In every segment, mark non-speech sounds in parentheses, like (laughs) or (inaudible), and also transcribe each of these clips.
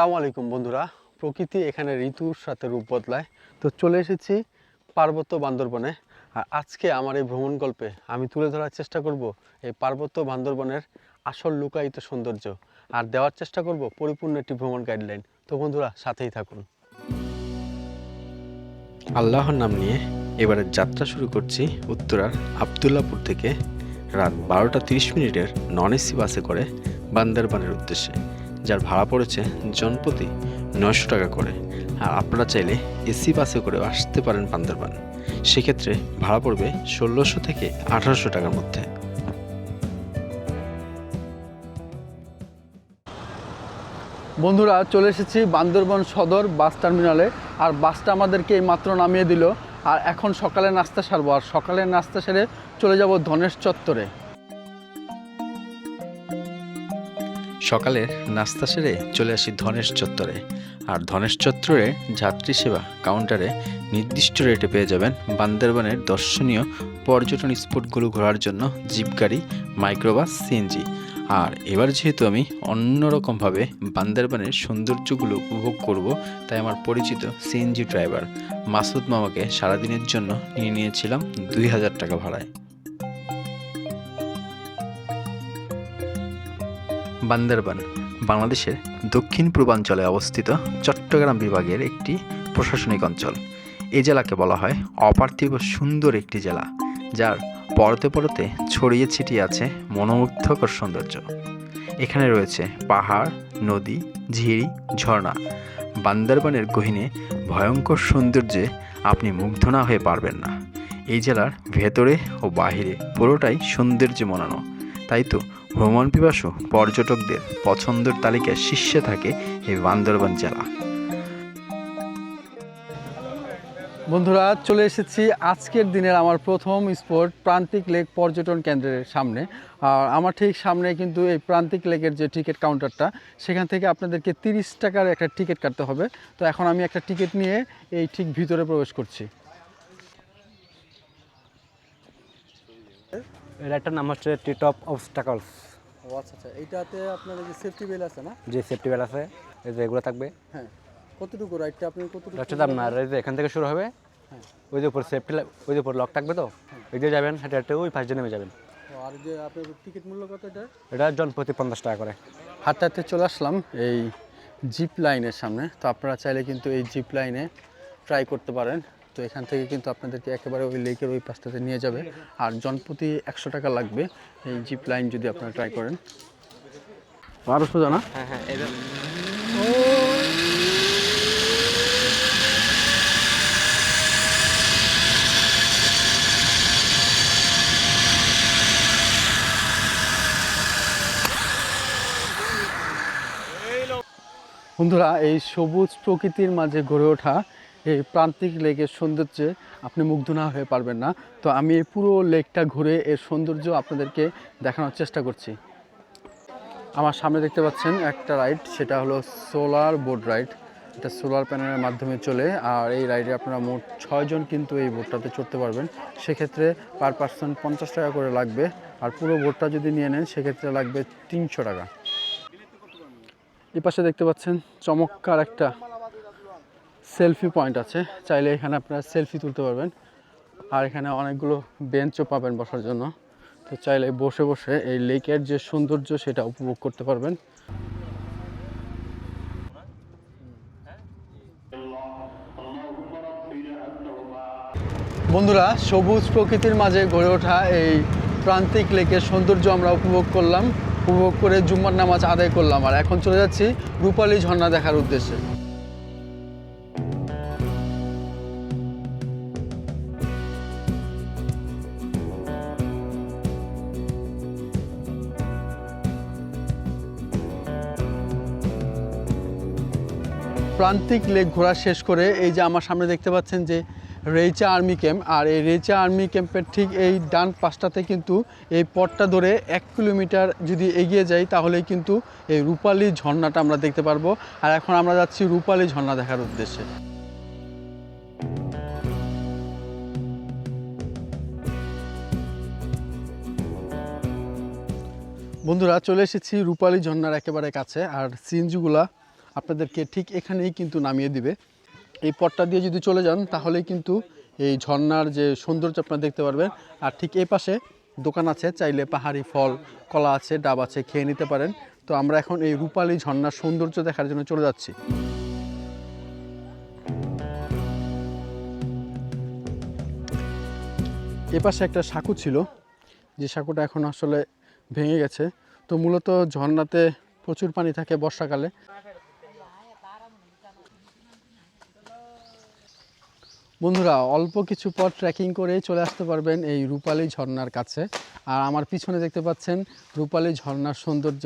আসসালামু আলাইকুম বন্ধুরা। প্রকৃতি এখানে ঋতুর সাথে রূপ বদলায়। তো চলে এসেছি পার্বত্য বান্দরবনে। আর আজকে আমার এই ভ্রমণ গল্পে আমি তুলে ধরার চেষ্টা করব এই পার্বত্য বান্দরবনের আসল লুকায়িত সৌন্দর্য। আর দেওয়ার চেষ্টা করব পরিপূর্ণ একটি ভ্রমণ গাইডলাইন তো বন্ধুরা, সাথেই থাকুন। আল্লাহর নাম নিয়ে এবারে যাত্রা শুরু করছি উত্তরার আবদুল্লাপুর থেকে। রাত বারোটা তিরিশ মিনিটের নন এসি বাসে করে বান্দরবানের উদ্দেশ্যে। যার ভাড়া পড়েছে জনপ্রতি নয়শো টাকা করে। আর আপনারা চাইলে এসি বাসে করেও আসতে পারেন বান্দরবান। সেক্ষেত্রে ভাড়া পড়বে ষোলোশো থেকে আঠারোশো টাকার মধ্যে। বন্ধুরা, চলে এসেছি বান্দরবন সদর বাস টার্মিনালে। আর বাসটা আমাদেরকে এই মাত্র নামিয়ে দিল। আর এখন সকালে নাস্তা সারবো। আর সকালের নাস্তা সেরে চলে যাব ধনেশ চত্বরে। সকালের নাস্তা সেরে চলে আসি ধনেশ চত্বরে। আর ধনেশ চত্বরে যাত্রী সেবা কাউন্টারে নির্দিষ্ট রেটে পেয়ে যাবেন বান্দরবানের দর্শনীয় পর্যটন স্পটগুলো ঘোরার জন্য জিপ গাড়ি মাইক্রোবাস সিএনজি আর এবার যেহেতু আমি অন্যরকমভাবে বান্দরবানের সৌন্দর্যগুলো উপভোগ করব, তাই আমার পরিচিত সিএনজি ড্রাইভার মাসুদ মামাকে সারাদিনের জন্য নিয়ে নিয়েছিলাম দুই হাজার টাকা ভাড়ায়। বান্দরবান, বাংলাদেশের দক্ষিণ পূর্বাঞ্চলে অবস্থিত চট্টগ্রাম বিভাগের একটি প্রশাসনিক অঞ্চল। এই জেলাকে বলা হয় অপার্থিব সুন্দর একটি জেলা, যার পরতে পরতে ছড়িয়ে ছিটিয়ে আছে মনোমুগ্ধকর সৌন্দর্য। এখানে রয়েছে পাহাড়, নদী, ঝিরি, ঝর্ণা। বান্দরবানের গহিনে ভয়ঙ্কর সৌন্দর্যে আপনি মুগ্ধ না হয়ে পারবেন না। এই জেলার ভেতরে ও বাহিরে পুরোটাই সৌন্দর্যে মনানো তাই তো ভ্রমণ পিপাসু পর্যটকদের পছন্দের তালিকায় শীর্ষে থাকে এই বান্দরবান জেলা। বন্ধুরা, চলে এসেছি আজকের দিনের আমার প্রথম স্পট প্রান্তিক লেক পর্যটন কেন্দ্রের সামনে। আর আমার ঠিক সামনে কিন্তু এই প্রান্তিক লেকের যে টিকিট কাউন্টারটা, সেখান থেকে আপনাদেরকে তিরিশ টাকার একটা টিকিট কাটতে হবে। তো এখন আমি একটা টিকিট নিয়ে এই ঠিক ভিতরে প্রবেশ করছি। একটা নাম হচ্ছে টি টপ অবস্টাকলস ও আচ্ছা আচ্ছা এইটাতে আপনার যে সেফটি বেল আছে না? যে সেফটি বেল আছে। এই যে এগুলো থাকবে। হ্যাঁ কতটুকু রাইডটা আপনি কতটুকু এটা হচ্ছে আপনার এই যে এখান থেকে শুরু হবে। হ্যাঁ। ওই যে উপর সেফটি ওই যে উপর লক থাকবে তো? ওই যে যাবেন হেঁটে হেঁটে ওই ফার্স্টে নেমে যাবেন। আর যে আপনার টিকিট মূল্য কত এটা? এটা জন প্রতি পঞ্চাশ টাকা করে। হাঁটতে হাঁটতে চলে আসলাম এই জিপ লাইনের সামনে। তো আপনারা চাইলে কিন্তু এই জিপ লাইনে ট্রাই করতে পারেন। তো এখান থেকে কিন্তু আপনাদেরকে একেবারে ওই লেকের ওই পাশটাতে নিয়ে যাবে। আর জনপ্রতি একশো টাকা লাগবে এই জিপ লাইন যদি আপনারা ট্রাই করেন। আরও সোজা না হ্যাঁ হ্যাঁ বন্ধুরা এই সবুজ প্রকৃতির মাঝে গড়ে ওঠা এই প্রান্তিক লেকের সৌন্দর্যে আপনি মুগ্ধ না হয়ে পারবেন না। তো আমি এই পুরো লেকটা ঘুরে এর সৌন্দর্য আপনাদেরকে দেখানোর চেষ্টা করছি। আমার সামনে দেখতে পাচ্ছেন একটা রাইড, সেটা হলো সোলার বোট রাইড। এটা সোলার প্যানেলের মাধ্যমে চলে, আর এই রাইডে আপনারা মোট ছয়জন কিন্তু এই বোটটাতে চড়তে পারবেন। সেক্ষেত্রে পার পার্সন পঞ্চাশ টাকা করে লাগবে, আর পুরো বোটটা যদি নিয়ে নেন, সেক্ষেত্রে লাগবে তিনশো টাকা। এই পাশে দেখতে পাচ্ছেন চমৎকার একটা সেলফি পয়েন্ট আছে। চাইলে এখানে আপনারা সেলফি তুলতে পারবেন। আর এখানে অনেকগুলো বেঞ্চও পাবেন বসার জন্য। তো চাইলে বসে বসে এই লেকের যে সৌন্দর্য সেটা উপভোগ করতে পারবেন। বন্ধুরা, সবুজ প্রকৃতির মাঝে গড়ে ওঠা এই প্রান্তিক লেকের সৌন্দর্য আমরা উপভোগ করলাম। উপভোগ করে জুম্মার নামাজ আদায় করলাম। আর এখন চলে যাচ্ছি রূপালী ঝর্ণা দেখার উদ্দেশ্যে। প্রান্তিক লেক ঘোরা শেষ করে এই যে আমার সামনে দেখতে পাচ্ছেন যে রেইচা আর্মি ক্যাম্প, আর এই রেইচা আর্মি ক্যাম্পের ঠিক এই ডান পাশটাতে কিন্তু এই পথটা ধরে এক কিলোমিটার যদি এগিয়ে যাই, তাহলেই কিন্তু এই রূপালী ঝর্ণাটা আমরা দেখতে পারব। আর এখন আমরা যাচ্ছি রূপালী ঝর্ণা দেখার উদ্দেশ্যে। বন্ধুরা, চলে এসেছি রূপালী ঝর্ণার একেবারে কাছে, আর সিএনজিগুলা আপনাদেরকে ঠিক এখানেই কিন্তু নামিয়ে দিবে। এই পথটা দিয়ে যদি চলে যান, তাহলেই কিন্তু এই ঝর্ণার যে সৌন্দর্য আপনারা দেখতে পারবেন। আর ঠিক এই পাশে দোকান আছে, চাইলে পাহাড়ি ফল, কলা আছে, ডাব আছে, খেয়ে নিতে পারেন। তো আমরা এখন এই রূপালী ঝর্ণার সৌন্দর্য দেখার জন্য চলে যাচ্ছি। এ পাশে একটা সাঁকু ছিল। যে সাঁকুটা এখন আসলে ভেঙে গেছে। তো মূলত ঝর্ণাতে প্রচুর পানি থাকে বর্ষাকালে। বন্ধুরা, অল্প কিছু পথ ট্রেকিং করে চলে আসতে পারবেন এই রূপালী ঝর্ণার কাছে। আর আমার পিছনে দেখতে পাচ্ছেন রূপালী ঝর্ণার সৌন্দর্য।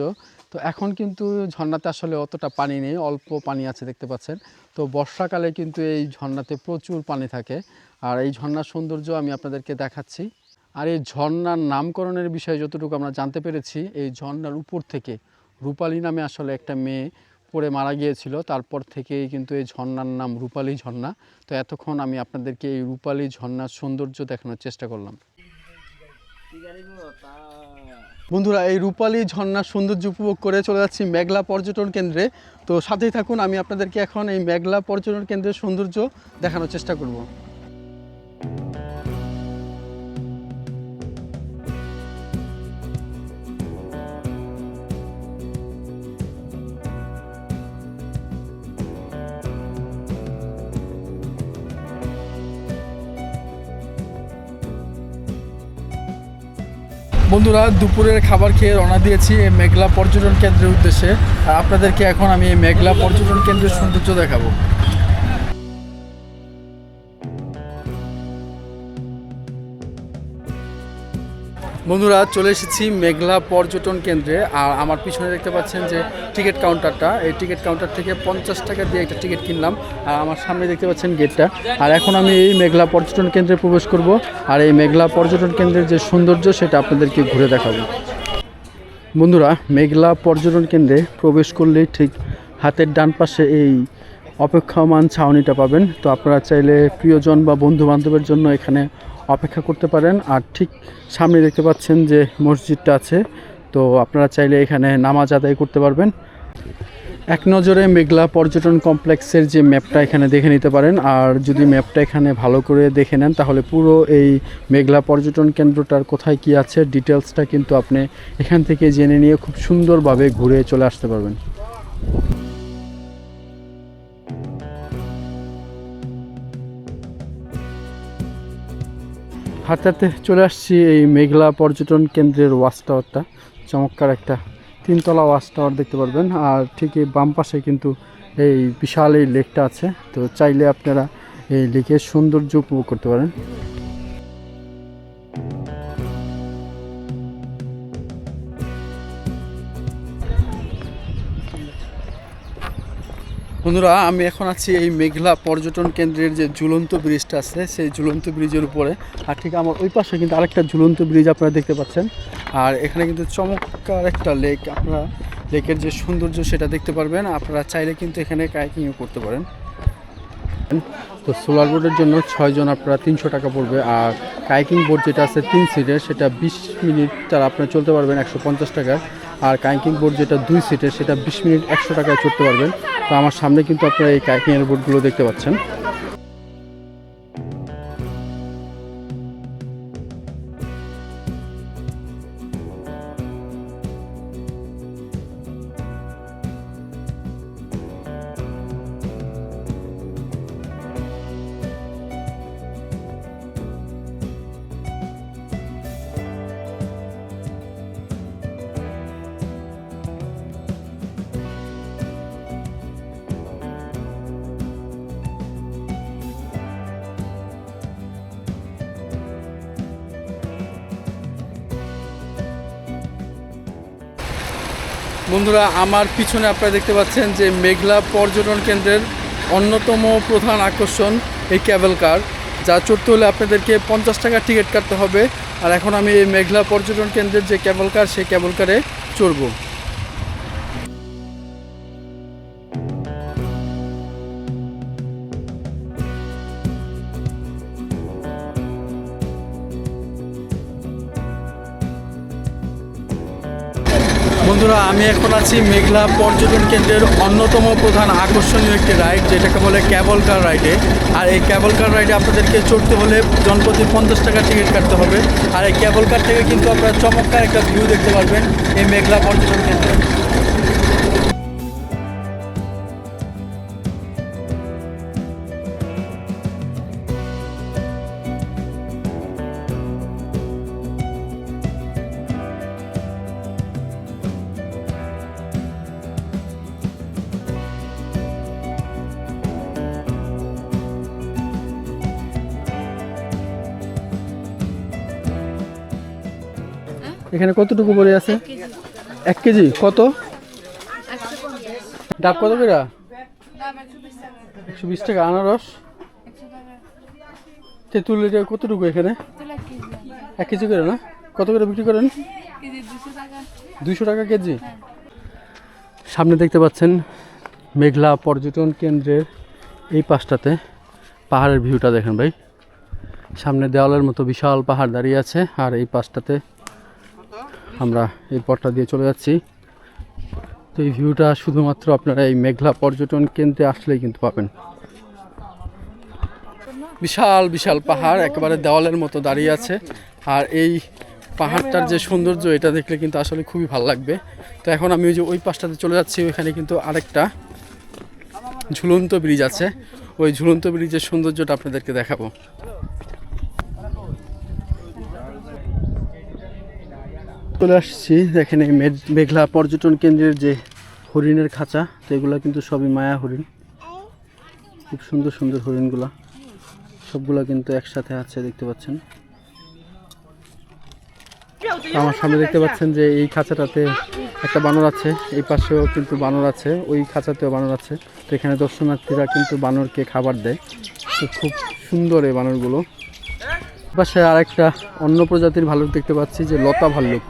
তো এখন কিন্তু ঝর্ণাতে আসলে অতটা পানি নেই, অল্প পানি আছে দেখতে পাচ্ছেন। তো বর্ষাকালে কিন্তু এই ঝর্ণাতে প্রচুর পানি থাকে। আর এই ঝর্ণার সৌন্দর্য আমি আপনাদেরকে দেখাচ্ছি। আর এই ঝর্ণার নামকরণের বিষয়ে যতটুকু আমরা জানতে পেরেছি, এই ঝর্ণার উপর থেকে রূপালী নামে আসলে একটা মেয়ে পড়ে মারা গিয়েছিল, তারপর থেকেই কিন্তু এই ঝর্ণার নাম রূপালী ঝর্ণা। তো এতক্ষণ আমি আপনাদেরকে এই রূপালী ঝর্ণার সৌন্দর্য দেখানোর চেষ্টা করলাম। বন্ধুরা, এই রূপালী ঝর্ণার সৌন্দর্য উপভোগ করে চলে যাচ্ছি মেঘলা পর্যটন কেন্দ্রে। তো সাথেই থাকুন, আমি আপনাদেরকে এখন এই মেঘলা পর্যটন কেন্দ্রের সৌন্দর্য দেখানোর চেষ্টা করব। বন্ধুরা, দুপুরের খাবার খেয়ে রওনা দিয়েছি এই মেঘলা পর্যটন কেন্দ্রের উদ্দেশ্যে। আর আপনাদেরকে এখন আমি এই মেঘলা পর্যটন কেন্দ্রের সৌন্দর্য দেখাবো। বন্ধুরা, চলে এসেছি মেঘলা পর্যটন কেন্দ্রে। আর আমার পিছনে দেখতে পাচ্ছেন যে টিকিট কাউন্টারটা। এই টিকিট কাউন্টার থেকে পঞ্চাশ টাকা দিয়ে একটা টিকিট কিনলাম। আর আমার সামনে দেখতে পাচ্ছেন গেটটা। আর এখন আমি এই মেঘলা পর্যটন কেন্দ্রে প্রবেশ করব। আর এই মেঘলা পর্যটন কেন্দ্রের যে সৌন্দর্য, সেটা আপনাদেরকে ঘুরে দেখাবো। বন্ধুরা, মেঘলা পর্যটন কেন্দ্রে প্রবেশ করলেই ঠিক হাতের ডান পাশে এই অপেক্ষমান ছাউনিটা পাবেন। তো আপনারা চাইলে প্রিয়জন বা বন্ধু বান্ধবের জন্য এখানে অপেক্ষা করতে পারেন। আর ঠিক সামনে দেখতে পাচ্ছেন যে মসজিদটা আছে। তো আপনারা চাইলে এখানে নামাজ আদায় করতে পারবেন। এক নজরে মেঘলা পর্যটন কমপ্লেক্সের যে ম্যাপটা এখানে দেখে নিতে পারেন। আর যদি ম্যাপটা এখানে ভালো করে দেখে নেন, তাহলে পুরো এই মেঘলা পর্যটন কেন্দ্রটার কোথায় কি আছে ডিটেলসটা কিন্তু আপনি এখান থেকে জেনে নিয়ে খুব সুন্দরভাবে ঘুরে চলে আসতে পারবেন। হাঁটতে চলে আসছি এই মেঘলা পর্যটন কেন্দ্রের ওয়াচ টাওয়ারটা চমৎকার একটা তিনতলা ওয়াচ টাওয়ার দেখতে পারবেন। আর ঠিক এই বাম পাশে কিন্তু এই বিশাল এই লেকটা আছে। তো চাইলে আপনারা এই লেকের সৌন্দর্য উপভোগ করতে পারেন। বন্ধুরা, আমি এখন আছি এই মেঘলা পর্যটন কেন্দ্রের যে ঝুলন্ত ব্রিজটা আছে, সেই ঝুলন্ত ব্রিজের উপরে। আর ঠিক আমার ওই পাশে কিন্তু আরেকটা ঝুলন্ত ব্রিজ আপনারা দেখতে পাচ্ছেন। আর এখানে কিন্তু চমৎকার একটা লেক, আপনারা লেকের যে সৌন্দর্য সেটা দেখতে পারবেন। আপনারা চাইলে কিন্তু এখানে কাইকিংও করতে পারেন। তো সোলার বোর্ডের জন্য ছয়জন আপনারা তিনশো টাকা পড়বে। আর কাইকিং বোর্ড যেটা আছে, তিন সিটের, সেটা বিশ মিনিট তারা আপনারা চলতে পারবেন একশো পঞ্চাশ টাকা। আর কাইকিং বোর্ড যেটা দুই সিটের, সেটা বিশ মিনিট একশো টাকায় চড়তে পারবেন। তো আমার সামনে কিন্তু আপনারা এই কাইকিংয়ের বোর্ডগুলো দেখতে পাচ্ছেন। বন্ধুরা, আমার পিছনে আপনারা দেখতে পাচ্ছেন যে মেঘলা পর্যটন কেন্দ্রের অন্যতম প্রধান আকর্ষণ এই ক্যাবেল কার, যা চড়তে হলে আপনাদেরকে পঞ্চাশ টাকা টিকিট কাটতে হবে। আর এখন আমি এই মেঘলা পর্যটন কেন্দ্রের যে ক্যাবেল কার, সেই ক্যাবেল কারে চড়বো। বন্ধুরা, আমি এখন আছি মেঘলা পর্যটন কেন্দ্রের অন্যতম প্রধান আকর্ষণীয় একটি রাইড, যেটাকে বলে ক্যাবল কার রাইডে। আর এই ক্যাবল কার রাইডে আপনাদেরকে চড়তে হলে জনপ্রতি পঞ্চাশ টাকা টিকিট কাটতে হবে। আর এই ক্যাবল কার থেকে কিন্তু আপনারা চমৎকার একটা ভিউ দেখতে পারবেন এই মেঘলা পর্যটন কেন্দ্রে। এখানে কতটুকু পড়ে আছে? এক কেজি। কত? ডাব কত করে? একশো বিশ টাকা। আনারস? তেঁতুল এটা কতটুকু এখানে? এক কেজি করে না? কত করে বিক্রি করেন? দুইশো টাকা কেজি। সামনে দেখতে পাচ্ছেন মেঘলা পর্যটন কেন্দ্রের এই পাশটাতে পাহাড়ের ভিউটা দেখেন ভাই। সামনে দেওয়ালের মতো বিশাল পাহাড় দাঁড়িয়ে আছে আর এই পাশটাতে আমরা এই পথটা দিয়ে চলে যাচ্ছি। তো এই ভিউটা শুধুমাত্র আপনারা এই মেঘলা পর্যটন কেন্দ্রে আসলেই কিন্তু পাবেন। বিশাল বিশাল পাহাড়, একেবারে দেওয়ালের মতো দাঁড়িয়ে আছে। আর এই পাহাড়টার যে সৌন্দর্য, এটা দেখলে কিন্তু আসলে খুবই ভালো লাগবে। তো এখন আমি ওই যে ওই পাশটাতে চলে যাচ্ছি, ওইখানে কিন্তু আরেকটা ঝুলন্ত ব্রিজ আছে। ওই ঝুলন্ত ব্রিজের সৌন্দর্যটা আপনাদেরকে দেখাবো। চলে আসছি। দেখেন এই মেঘ- মেঘলা পর্যটন কেন্দ্রের যে হরিণের খাঁচা, তো এগুলো কিন্তু সবই মায়া হরিণ। খুব সুন্দর সুন্দর হরিণগুলা। সবগুলা কিন্তু একসাথে আছে, দেখতে পাচ্ছেন। আমার সামনে দেখতে পাচ্ছেন যে এই খাঁচাটাতে একটা বানর আছে, এই পাশেও কিন্তু বানর আছে, ওই খাঁচাতেও বানর আছে। তো এখানে দর্শনার্থীরা কিন্তু বানরকে খাবার দেয়। তো খুব সুন্দর এই বানরগুলো। পাশে আর একটা অন্য প্রজাতির ভাল্লুক দেখতে পাচ্ছি, যে লতা ভাল্লুক।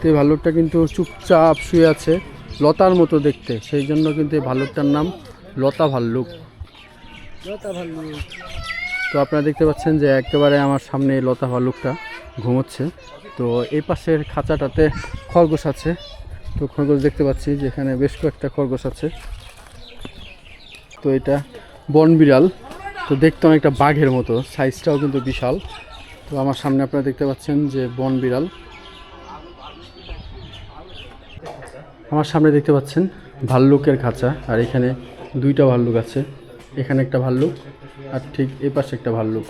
তো এই ভাল্লুকটা কিন্তু চুপচাপ শুয়ে আছে লতার মতো দেখতে। সেই জন্য কিন্তু এই ভাল্লুকটার নাম লতা ভাল্লুক। লতা ভাল্লুক। তো আপনারা দেখতে পাচ্ছেন যে একেবারে আমার সামনে এই লতা ভাল্লুকটা ঘুমোচ্ছে। তো এই পাশের খাঁচাটাতে খরগোশ আছে। তো খরগোশ দেখতে পাচ্ছি যেখানে বেশ কয়েকটা খরগোশ আছে। তো এটা বন বিড়াল। তো দেখতে অনেকটা বাঘের মতো সাইজটাও কিন্তু বিশাল। তো আমার সামনে আপনারা দেখতে পাচ্ছেন যে বন বিড়াল। আমার সামনে দেখতে পাচ্ছেন ভাল্লুকের খাঁচা, আর এখানে দুইটা ভাল্লুক আছে। এখানে একটা ভাল্লুক, আর ঠিক এই পাশে একটা ভাল্লুক।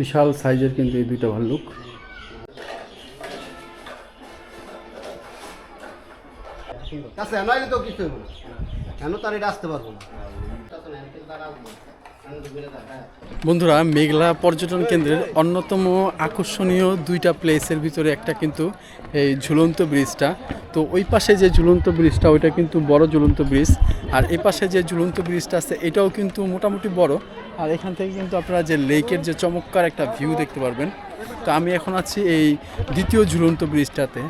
বিশাল সাইজের কিন্তু এই দুইটা ভাল্লুক। না। কেন তার এটা আসতে পারব না? বন্ধুরা, মেঘলা পর্যটন কেন্দ্রের অন্যতম আকর্ষণীয় দুইটা প্লেসের ভিতরে একটা কিন্তু এই ঝুলন্ত ব্রিজটা তো ওই পাশে যে ঝুলন্ত ব্রিজটা ওইটা কিন্তু বড় ঝুলন্ত ব্রিজ আর এই পাশে যে ঝুলন্ত ব্রিজটা আছে, এটাও কিন্তু মোটামুটি বড়। আর এখান থেকে কিন্তু আপনারা যে লেকের যে চমৎকার একটা ভিউ দেখতে পারবেন। তো আমি এখন আছি এই দ্বিতীয় ঝুলন্ত ব্রিজটাতে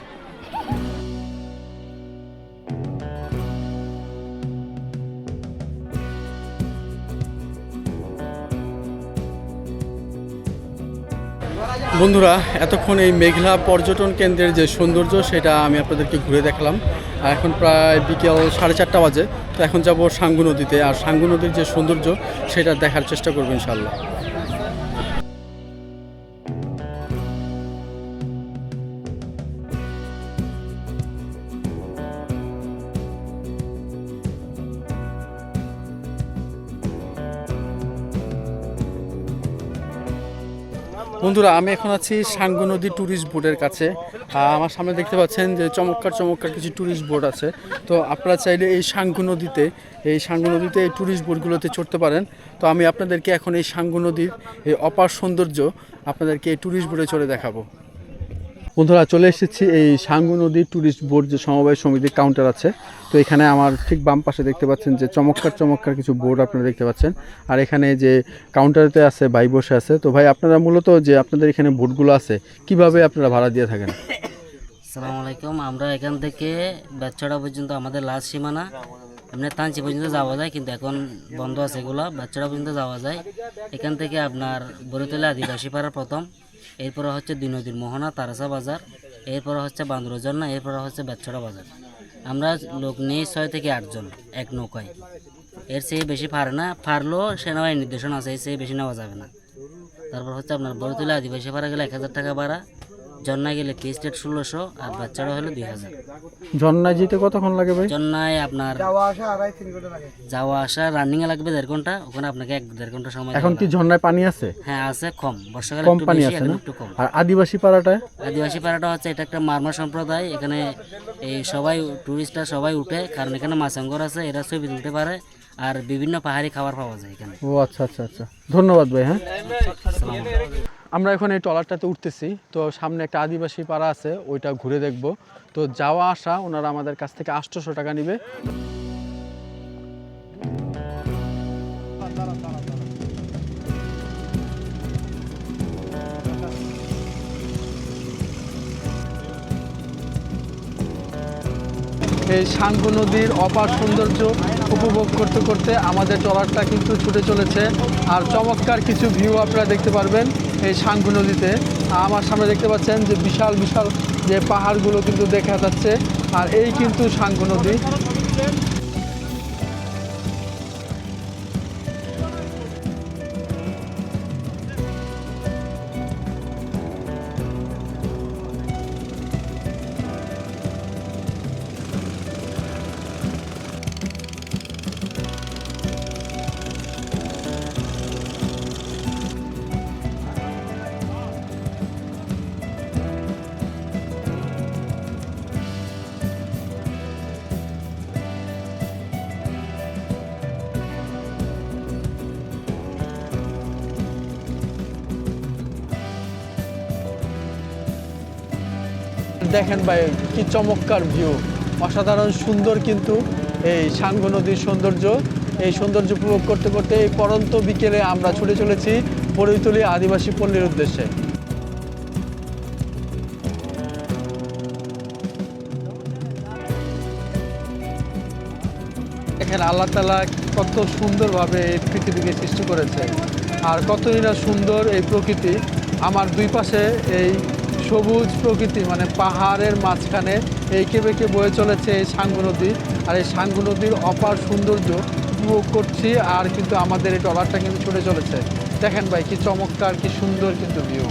বন্ধুরা, এতক্ষণ এই মেঘলা পর্যটন কেন্দ্রের যে সৌন্দর্য, সেটা আমি আপনাদেরকে ঘুরে দেখালাম। আর এখন প্রায় বিকেল সাড়ে চারটা বাজে, তো এখন যাব সাঙ্গু নদীতে। আর সাঙ্গু নদীর যে সৌন্দর্য, সেটা দেখার চেষ্টা করব ইনশাল্লাহ বন্ধুরা, আমি এখন আছি সাঙ্গু নদী ট্যুরিস্ট বোর্ডের কাছে। আমার সামনে দেখতে পাচ্ছেন যে চমৎকার চমৎকার কিছু ট্যুরিস্ট বোর্ড আছে। তো আপনারা চাইলে এই সাঙ্গু নদীতে, এই সাঙ্গু নদীতে এই ট্যুরিস্ট বোর্ডগুলোতে চড়তে পারেন। তো আমি আপনাদেরকে এখন এই সাঙ্গু নদীর এই অপার সৌন্দর্য আপনাদেরকে এই ট্যুরিস্ট বোর্ডে চড়ে দেখাবো। বন্ধুরা, চলে এসেছি এই সাঙ্গু নদী ট্যুরিস্ট বোর্ড যে সমবায় সমিতির কাউন্টার আছে। তো এখানে আমার ঠিক বাম পাশে দেখতে পাচ্ছেন যে চমৎকার চমৎকার কিছু বোর্ড আপনারা দেখতে পাচ্ছেন। আর এখানে যে কাউন্টারেতে আছে, ভাই বসে আছে। তো ভাই, আপনারা মূলত যে আপনাদের এখানে বোর্ডগুলো আছে, কীভাবে আপনারা ভাড়া দিয়ে থাকেন? সালাম আলাইকুম। আমরা এখান থেকে বাচ্চাটা পর্যন্ত আমাদের লাস্ট সীমানা, এমনি তাঞ্চি পর্যন্ত যাওয়া যায়, কিন্তু এখন বন্ধ আছে এগুলো। বাচ্চারা পর্যন্ত যাওয়া যায়। এখান থেকে আপনার বরিতলা আদিবাসী পাড়া প্রথম। এরপরে হচ্ছে দুই নদীর মোহনা, তারাসা বাজার, এরপর হচ্ছে বান্দরজনা, এরপরে হচ্ছে বেতছড়া বাজার। আমরা লোক নেই ছয় থেকে আটজন এক নৌকায়। এর চেয়ে বেশি পারে না পারলেও সেনাবাহিনীর নির্দেশনা আছে, এর চেয়ে বেশি নেওয়া যাবে না। তারপর হচ্ছে আপনার বড়তুলা আদিবাসী পাড়া গেলে এক হাজার টাকা ভাড়া জন্নায় গেলে কি স্টেট ষোলোশো আর বাচ্চারা হলে দুই হাজার। ঝর্ণায় যেতে কতক্ষণ লাগে ভাই? জন্নায় আপনার যাওয়া আসা রানিং এ লাগবে দেড় ঘণ্টা ওখানে আপনাকে এক দেড় ঘণ্টা সময় এখন কি ঝর্ণায় পানি আছে? হ্যাঁ আছে কম। বর্ষাকালে কম একটু পানি আছে না? একটু কম। আর আদিবাসী পাড়াটায় আদিবাসী পাড়াটা হচ্ছে এটা একটা মারমা সম্প্রদায়। এখানে এই সবাই টুরিস্টরা সবাই উঠে কারণ এখানে মাছাঙ্গর আছে এরা ছবি তুলতে পারে আর বিভিন্ন পাহাড়ি খাবার পাওয়া যায় এখানে। ও আচ্ছা আচ্ছা আচ্ছা। ধন্যবাদ ভাই হ্যাঁ? আমরা এখন এই ট্রলারটাতে উঠতেছি। তো সামনে একটা আদিবাসী পাড়া আছে, ওইটা ঘুরে দেখব। তো যাওয়া আসা, ওনারা আমাদের কাছ থেকে আটশোশো টাকা নিবে। এই সাঙ্গু নদীর অপার সৌন্দর্য উপভোগ করতে করতে আমাদের ট্রলারটা কিন্তু ছুটে চলেছে। আর চমৎকার কিছু ভিউ আপনারা দেখতে পারবেন। এই সাঙ্গু নদীতে। আমার সামনে দেখতে পাচ্ছেন যে বিশাল বিশাল যে পাহাড়গুলো কিন্তু দেখা যাচ্ছে। আর এই কিন্তু সাঙ্গু নদী। দেখেন ভাই, কি চমৎকার ভিউ অসাধারণ সুন্দর কিন্তু এই সাঙ্গু নদীর সৌন্দর্য। এই সৌন্দর্য উপভোগ করতে করতে এই পরন্ত বিকেলে আমরা ছুটে চলেছি বড়ইতলি আদিবাসী পল্লীর উদ্দেশ্যে। এখানে আল্লাহ তালা কত সুন্দরভাবে এই পৃথিবীকে সৃষ্টি করেছে। আর কতই না সুন্দর এই প্রকৃতি। আমার দুই পাশে এই সবুজ প্রকৃতি মানে পাহাড়ের মাঝখানে এই কেবেকে বয়ে চলেছে এই সাঙ্গু নদী। আর এই সাঙ্গু নদীর অপার সৌন্দর্য উপভোগ করছি আর কিন্তু আমাদের এই ট্রলারটা কিন্তু ছুটে চলেছে। দেখেন ভাই, কি চমৎকার, কি সুন্দর কিন্তু ভিউ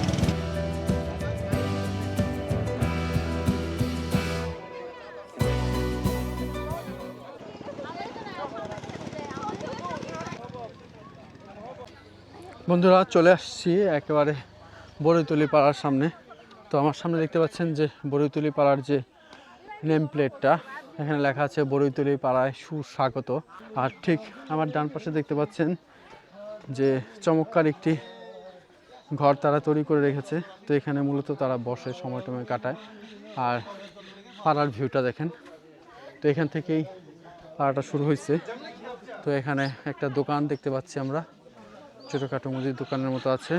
বন্ধুরা, চলে আসছি একেবারে বড়ইতলি পাড়ার সামনে। তো আমার সামনে দেখতে পাচ্ছেন যে বড়ইতলি পাড়ার যে নেম প্লেটটা এখানে লেখা আছে বড়ইতলি পাড়ায় সুস্বাগত। আর ঠিক আমার ডান পাশে দেখতে পাচ্ছেন যে চমৎকার একটি ঘর তারা তৈরি করে রেখেছে। তো এখানে মূলত তারা বসে, সময় টময় কাটায়। আর পাড়ার ভিউটা দেখেন। তো এখান থেকেই পাড়াটা শুরু হয়েছে। তো এখানে একটা দোকান দেখতে পাচ্ছি আমরা। ছোটোখাটো মুদির দোকানের মতো আছে।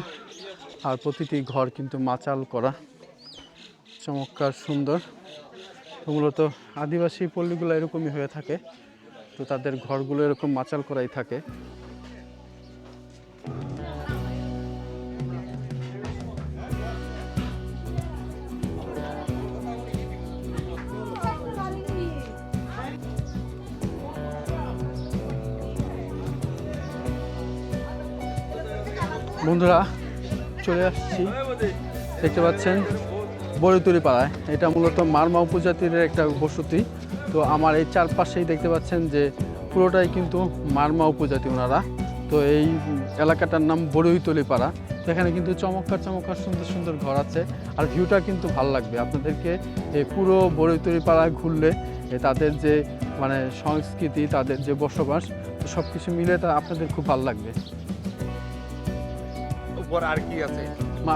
আর প্রতিটি ঘর কিন্তু মাচাল করা। চমৎকার, সুন্দর। মূলত আদিবাসী পল্লীগুলো এরকমই হয়ে থাকে। তো তাদের ঘরগুলো এরকম মাচাল করাই থাকে। বন্ধুরা, চলে আসছি। দেখতে পাচ্ছেন বড়িতুরি পাড়ায় এটা মূলত মারমা উপজাতির একটা বসতি। তো আমার এই চারপাশেই দেখতে পাচ্ছেন যে পুরোটাই কিন্তু মারমা উপজাতি ওনারা। তো এই এলাকাটার নাম বড়ইতলি পাড়া তো এখানে কিন্তু চমৎকার চমৎকার সুন্দর সুন্দর ঘর আছে। আর ভিউটা কিন্তু ভালো লাগবে। আপনাদেরকে এই পুরো বড়ইতলি পাড়ায় ঘুরলে তাদের যে মানে সংস্কৃতি তাদের যে বসবাস তো সব কিছু মিলে তা আপনাদের খুব ভালো লাগবে। উপর আর কি আছে?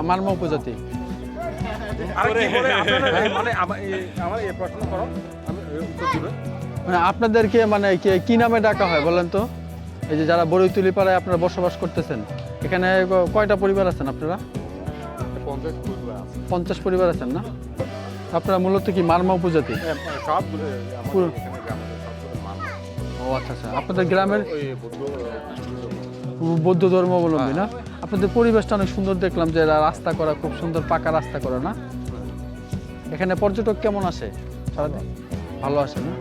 মারমা উপজাতি। (laughs) (laughs) মানে মানে আপনাদেরকে মানে কি- কি নামে ডাকা হয় বলেন তো? এই যে যারা বড়ইতুলি পাড়ায় আপনারা বসবাস করতেছেন এখানে কয়টা পরিবার আছেন আপনারা? পঞ্চায়েত পরিবার আছে। পঞ্চাশ পরিবার আছেন না? আপনারা মূলত কি মারমা উপজাতি? সবগুলো মানুষ ও আচ্ছা আচ্ছা। আপনাদের গ্রামের বৌদ্ধ ধর্ম অবলম্বী না হ্যাঁ। আপনাদের পরিবেশটা অনেক সুন্দর দেখলাম যে রাস্তা করা খুব সুন্দর পাকা রাস্তা করা না? এখানে পর্যটক কেমন আসে সারাদিন? ভালো আসে না?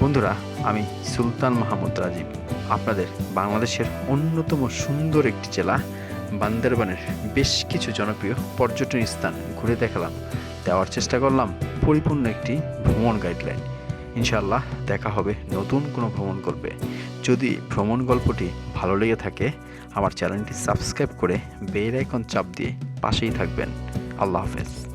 বন্ধুরা, আমি সুলতান মাহমুদ রাজীব। আপনাদের বাংলাদেশের অন্যতম সুন্দর একটি জেলা, বান্দরবানের বেশ কিছু জনপ্রিয় পর্যটন স্থান ঘুরে দেখালাম। দেওয়ার চেষ্টা করলাম পরিপূর্ণ একটি ভ্রমণ গাইডলাইন ইনশাল্লাহ দেখা হবে নতুন কোনো ভ্রমণ গল্পে। যদি ভ্রমণ গল্পটি ভালো লেগে থাকে, আমার চ্যানেলটি সাবস্ক্রাইব করে বেল আইকন চাপ দিয়ে পাশেই থাকবেন। আল্লাহ হাফেজ।